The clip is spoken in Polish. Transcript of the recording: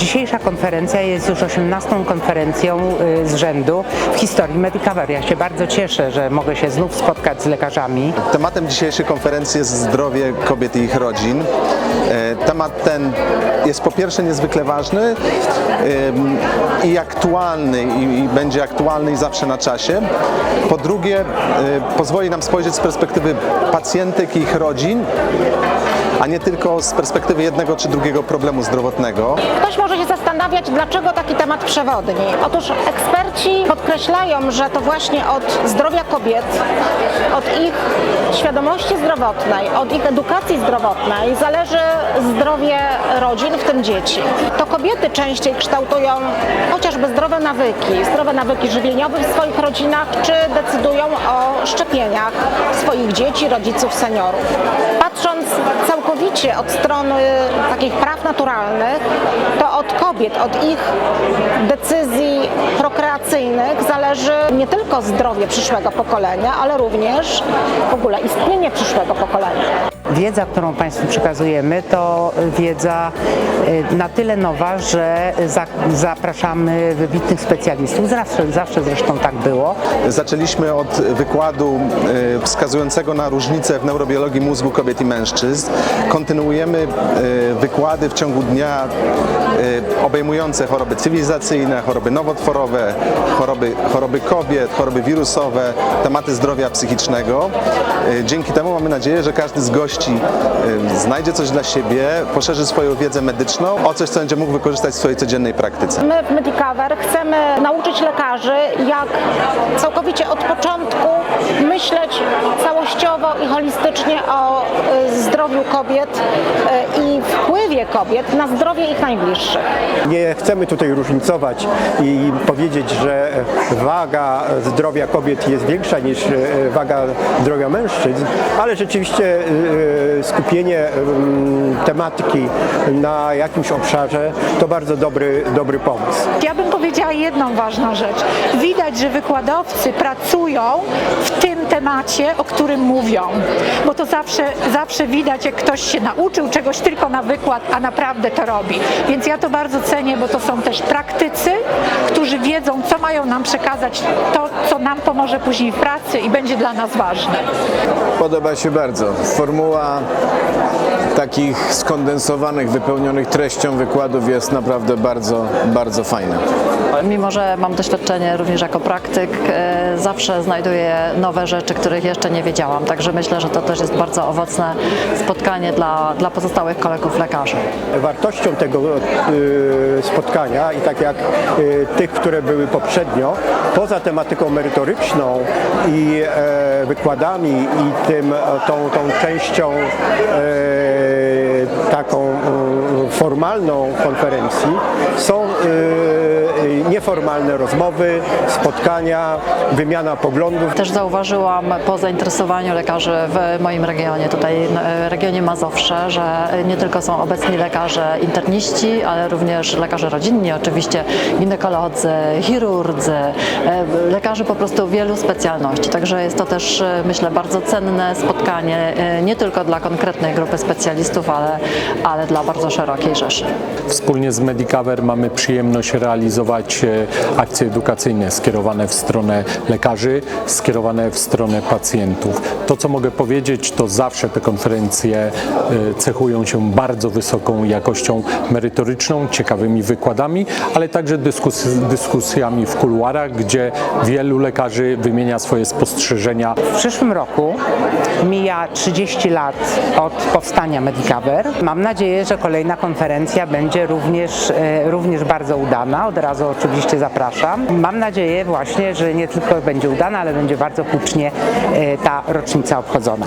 Dzisiejsza konferencja jest już 18 konferencją y, z rzędu w historii Medicover. Ja się bardzo cieszę, że mogę się znów spotkać z lekarzami. Tematem dzisiejszej konferencji jest zdrowie kobiet i ich rodzin. E, Temat ten jest po pierwsze niezwykle ważny i aktualny i, będzie aktualny i zawsze na czasie. Po drugie y, pozwoli nam spojrzeć z perspektywy pacjentek i ich rodzin, a nie tylko z perspektywy jednego czy drugiego problemu zdrowotnego. Ktoś może się zastanawiać, dlaczego taki temat przewodni. Otóż eksperci podkreślają, że to właśnie od zdrowia kobiet, od ich świadomości zdrowotnej, od ich edukacji zdrowotnej zależy zdrowie rodzin, w tym dzieci. To kobiety częściej kształtują chociażby zdrowe nawyki, zdrowe nawyki żywieniowe w swoich rodzinach, czy decydują o szczepieniach swoich dzieci, rodziców, seniorów. Patrząc całkowicie od strony takich praw naturalnych, to od kobiet, od ich decyzji prokreacyjnych zależy nie tylko zdrowie przyszłego pokolenia, ale również w ogóle istnienie przyszłego pokolenia. Wiedza, którą Państwu przekazujemy, to wiedza y, na tyle nowa, że za, zapraszamy wybitnych specjalistów. Zawsze, zawsze zresztą tak było. Zaczęliśmy od wykładu e, wskazującego na różnice w neurobiologii mózgu kobiet i mężczyzn. Kontynuujemy e, wykłady w ciągu dnia obejmujące choroby cywilizacyjne, choroby nowotworowe, choroby, choroby kobiet, choroby wirusowe, tematy zdrowia psychicznego. Dzięki temu mamy nadzieję, że każdy z gości e, znajdzie coś dla siebie, poszerzy swoją wiedzę medyczną o coś, co będzie mógł wykorzystać w swojej codziennej praktyce. My w Medicover chcemy nauczyć lekarzy, jak całkowicie od początku i holistycznie o y, zdrowiu kobiet y, i wpływie kobiet na zdrowie ich najbliższych. Nie chcemy tutaj różnicować i powiedzieć, że waga zdrowia kobiet jest większa niż e, waga zdrowia mężczyzn, ale rzeczywiście e, skupienie mm, tematyki na jakimś obszarze to bardzo dobry, dobry pomysł. Ja bym powiedziała jedną ważną rzecz. Widać, że wykładowcy pracują w tym temacie, o którym mówią, bo to zawsze, zawsze widać, jak ktoś się nauczył czegoś tylko na wykład, a naprawdę to robi. Więc ja to bardzo cenię, bo to są też praktycy, którzy wiedzą, co mają nam przekazać, to, co nam pomoże później w pracy i będzie dla nas ważne. Podoba się bardzo. Formuła takich skondensowanych, wypełnionych treścią wykładów jest naprawdę bardzo, bardzo fajna. Mimo, że mam doświadczenie również jako praktyk, e, zawsze znajduję nowe rzeczy, których jeszcze nie wiedziałam. Także myślę, że to też jest bardzo owocne spotkanie dla, dla pozostałych kolegów lekarzy. Wartością tego y, spotkania i tak jak y, tych, które były poprzednio, poza tematyką merytoryczną i e, wykładami i tym, e, tą, tą częścią e, taką e, formalną konferencji są e, nieformalne rozmowy, spotkania, wymiana poglądów. Też zauważyłam po zainteresowaniu lekarzy w moim regionie, tutaj w regionie Mazowsze, że nie tylko są obecni lekarze interniści, ale również lekarze rodzinni, oczywiście ginekolodzy, chirurdzy, e, lekarze po prostu wielu specjalności. Także jest to też, myślę, bardzo cenne spotkanie, nie tylko dla konkretnej grupy specjalistów, ale, ale dla bardzo szerokiej rzeszy. Wspólnie z Medicover mamy przyjemność realizować e, akcje edukacyjne skierowane w stronę lekarzy, skierowane w stronę pacjentów. To, co mogę powiedzieć, to zawsze te konferencje e, cechują się bardzo wysoką jakością merytoryczną, ciekawymi wykładami, ale także dyskus dyskusjami w kuluarach, gdzie wielu lekarzy wymienia swoje spostrzeżenia W przyszłym roku mija 30 lat od powstania Medicover. Mam nadzieję, że kolejna konferencja będzie również, e, również bardzo udana. Od razu oczywiście zapraszam. Mam nadzieję właśnie, że nie tylko będzie udana, ale będzie bardzo hucznie e, ta rocznica obchodzona.